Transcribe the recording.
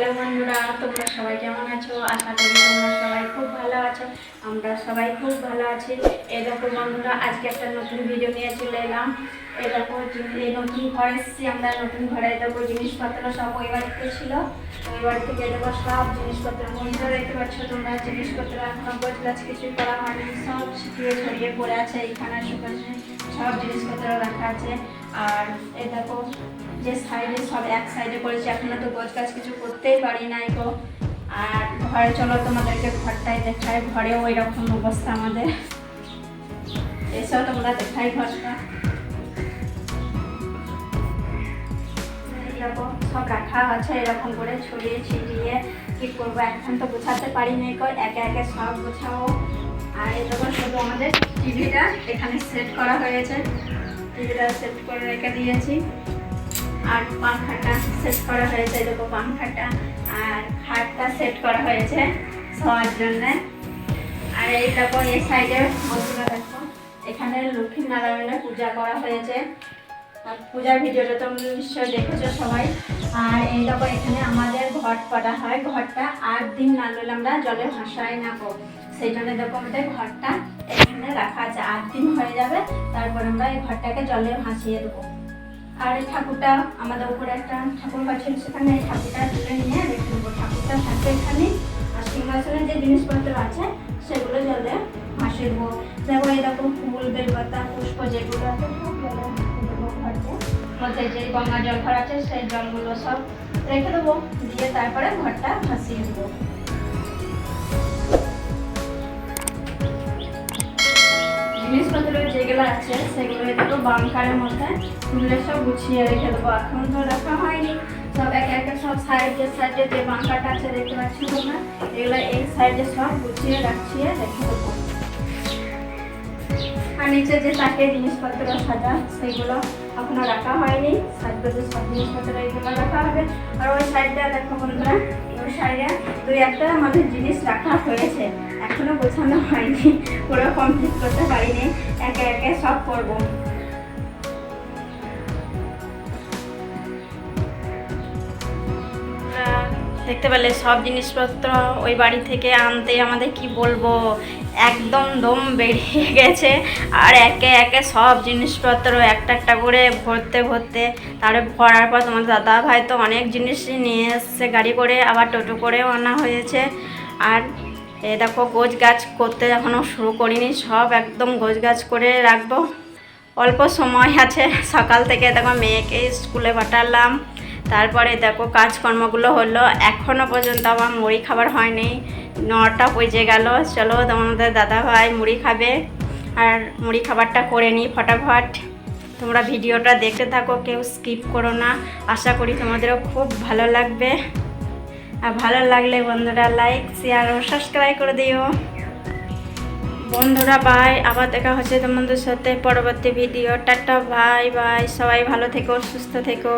Hello বন্ধুরা, তোমরা সবাই কেমন আছো? আশা করি তোমরা সবাই খুব ভালো আছো। আমরা সবাই খুব ভালো আছি। এই দেখো বন্ধুরা, আজকে একটা নতুন ভিডিও নিয়ে চলে এলাম। নতুন ঘর এসেছি আমরা নতুন ঘরে জিনিসপত্র সব ছিল। থেকে সব জিনিসপত্র তোমরা, জিনিসপত্র কিছুই করা হয়নি, সব ছড়িয়ে পড়ে আছে সব জিনিসপত্র রাখা আছে। আর যে সাইডে সব এক সাইডে করেছি তো কিছু করতেই পারি গো। আর ঘরে চলো, তোমাদেরকে ঘরটাই দেখাই, ঘরেও ওই রকম অবস্থা আমাদের। এসব তোমরা দেখাই ঘরটা। রাখা আছে, এরকম করে ছড়িয়ে ছিটিয়ে কি করব? এখন তো গোছাতে পারি নাই কো একে একে সব গোছাও আর এরকম শুধু আমাদের টিভিটা এখানে সেট করা হয়েছে। টিভিটা সেট করে রেখে দিয়েছি। আর পাংখাটা সেট করা হয়েছে এরকম পাংখাটা আর খাটটা সেট করা হয়েছে শোয়ার জন্য। আর এই দেখো এই সাইডে দেখো, এখানে লক্ষ্মী নারায়ণের পূজা করা হয়েছে। পূজার ভিডিওটা তোমরা নিশ্চয়ই দেখেছ সবাই। আর এই দেখো, এখানে আমাদের ঘট করা হয়। ঘরটা আট দিন না লইলে আমরা জলে ভাসাই না সেই জন্য দেখো আমাদের ঘরটা এখানে রাখা আছে। আট দিন হয়ে যাবে, তারপর আমরা এই ঘরটাকে জলে ভাসিয়ে দেবো। আর এই ঠাকুরটা, আমাদের উপরে একটা ঠাকুর ছিল সেখানে এই ঠাকুরটা তুলে নিয়ে রেখে দেবো। ঠাকুরটা থাকবে এখানে। আর সিংহাসনের যে জিনিসপত্র আছে, সেগুলো জলে ভাসিয়ে দেবো। দেখো এরকম ফুল মধ্যে যে গঙ্গা জল ঘর আছে, সেই জলগুলো সব রেখে দেবো, দিয়ে তারপরে ঘরটা ভাসিয়ে দেবো। জিনিসপত্র যেগুলো আছে, সেগুলো দেখো বাংকারের মধ্যে তুলে সব গুছিয়ে রেখে দেবো। এখন তো রাখা হয়নি। সব একে একে সব সাইডে সাইডে যে বাংকাটা আছে, দেখতে পাচ্ছি তোমরা? এগুলো এই সাইডে সব গুছিয়ে রাখিয়ে রেখে দেবো। আর নিচে যে তাকে জিনিসপত্র, সাজা সেইগুলো এখনও রাখা হয়নি। সাইডে সব জিনিসপত্র এইগুলো রাখা হবে। আর ওই সাইডটা দেখো বন্ধুরা, ওই সাইডে দুই একটা আমাদের জিনিস রাখা হয়েছে। এখনও গোছানো হয়নি, পুরো কমপ্লিট করতে পারিনি। একে একে সব করব। দেখতে পেলে সব জিনিসপত্র ওই বাড়ি থেকে আনতে আমাদের কি বলব? একদম দম বেরিয়ে গেছে। আর একে একে সব জিনিসপত্র একটা একটা করে ভরতে ভরতে তারপরে ভরার পর তোমার দাদা ভাই তো অনেক জিনিসই নিয়ে এসছে গাড়ি করে, আবার টোটো করেও আনা হয়েছে। আর এ দেখো গোছ গাছ করতে এখনও শুরু করিনি, সব একদম গোছ গাছ করে রাখব। অল্প সময় আছে, সকাল থেকে দেখো মেয়েকে স্কুলে পাঠালাম। তারপরে দেখো কাজকর্মগুলো হলো এখনও পর্যন্ত আমার মুড়ি খাবার হয়নি। নটা বেজে গেল, চলো তোমাদের দাদা ভাই মুড়ি খাবে। আর মুড়ি খাবারটা করে নিই ফটাফট। তোমরা ভিডিওটা দেখতে থাকো, কেউ স্কিপ করো না। আশা করি তোমাদেরও খুব ভালো লাগবে। আর ভালো লাগলে বন্ধুরা লাইক শেয়ার ও সাবস্ক্রাইব করে দিও। বন্ধুরা বাই আবার দেখা হচ্ছে তোমাদের সাথে পরবর্তী ভিডিও টাটা বাই বাই সবাই ভালো থেকো, সুস্থ থেকো।